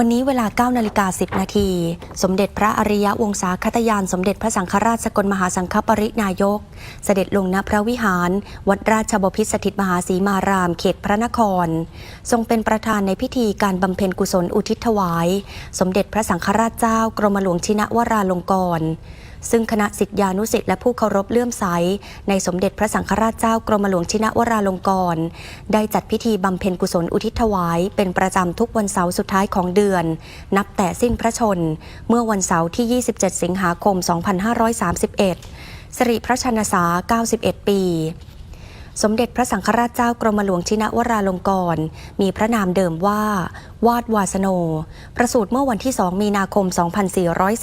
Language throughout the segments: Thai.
วันนี้เวลา9นาฬิกา10 นาที สมเด็จพระอริยวงศาคตยาน สมเด็จพระสังฆราชสกลมหาสังฆปรินายก เสด็จลงณพระวิหาร วัดราชบพิตรสถิตมหาสีมาราม เขตพระนคร ทรงเป็นประธานในพิธีการบำเพ็ญกุศลอุทิศถวาย สมเด็จพระสังฆราชเจ้ากรมหลวงชินวราลงกรณ์ ซึ่งคณะสิทธิานุสิทธิและผู้เคารพเลื่อมใส ในสมเด็จพระสังฆราชเจ้ากรมหลวงชินวราลงกรณ์ได้จัดพิธีบำเพ็ญกุศลอุทิศถวาย เป็นประจำทุกวันเสาร์สุดท้ายของเดือน นับแต่สิ้นพระชน เมื่อวันเสาร์ที่ 27 สิงหาคม 2531 สิริพระชนษา 91 ปีสมเด็จพระสังฆราชเจ้ากรมหลวงชินวราลงกรณ์มีพระนามเดิมว่า วาดวาสโน ประสูติเมื่อวันที่ 2 มีนาคม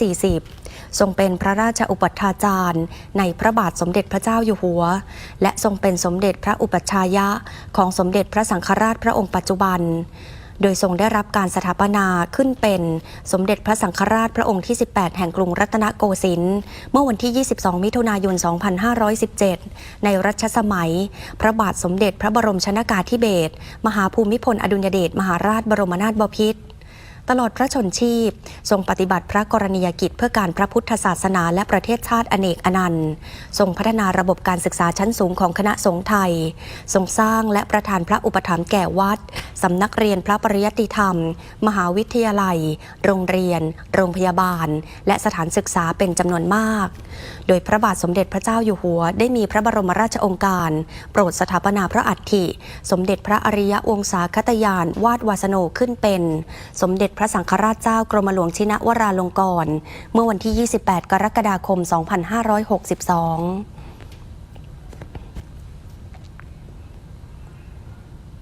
2440 ทรงเป็นพระราชอุปัฏฐาจารย์ ในพระบาทสมเด็จพระเจ้าอยู่หัว และทรงเป็นสมเด็จพระอุปัชฌายะ ของสมเด็จพระสังฆราชพระองค์ปัจจุบันโดยทรงได้รับการสถาปนาขึ้นเป็นสมเด็จพระสังฆราชพระองค์ที่ 18 แห่งกรุงรัตนโกสินทร์เมื่อวันที่ 22 มิถุนายน 2517 ในรัชสมัย พระบาทสมเด็จพระบรมชนากาธิเบศรมหาภูมิพลอดุลยเดชมหาราชบรมนาถบพิตร ตลอดพระชนชีพ ทรงปฏิบัติพระกรณียกิจเพื่อการพระพุทธศาสนาและประเทศชาติอเนกอนันต์ ทรงพัฒนาระบบการศึกษาชั้นสูงของคณะสงฆ์ไทย ทรงสร้างและประทานพระอุปถัมภ์แก่วัด สำนักเรียนพระปริยติธรรม มหาวิทยาลัย โรงเรียน โรงพยาบาล และสถานศึกษาเป็นจำนวนมาก โดยพระบาทสมเด็จพระเจ้าอยู่หัว ได้มีพระบรมราชโองการ โปรดสถาปนาพระอัฐิ สมเด็จพระอริยวงศาคตยานวาดวาสโนขึ้นเป็น สมเด็จพระสังฆราชเจ้ากรมหลวงชินวราลงกรณ์เมื่อวันที่ 28 กรกฎาคม 2562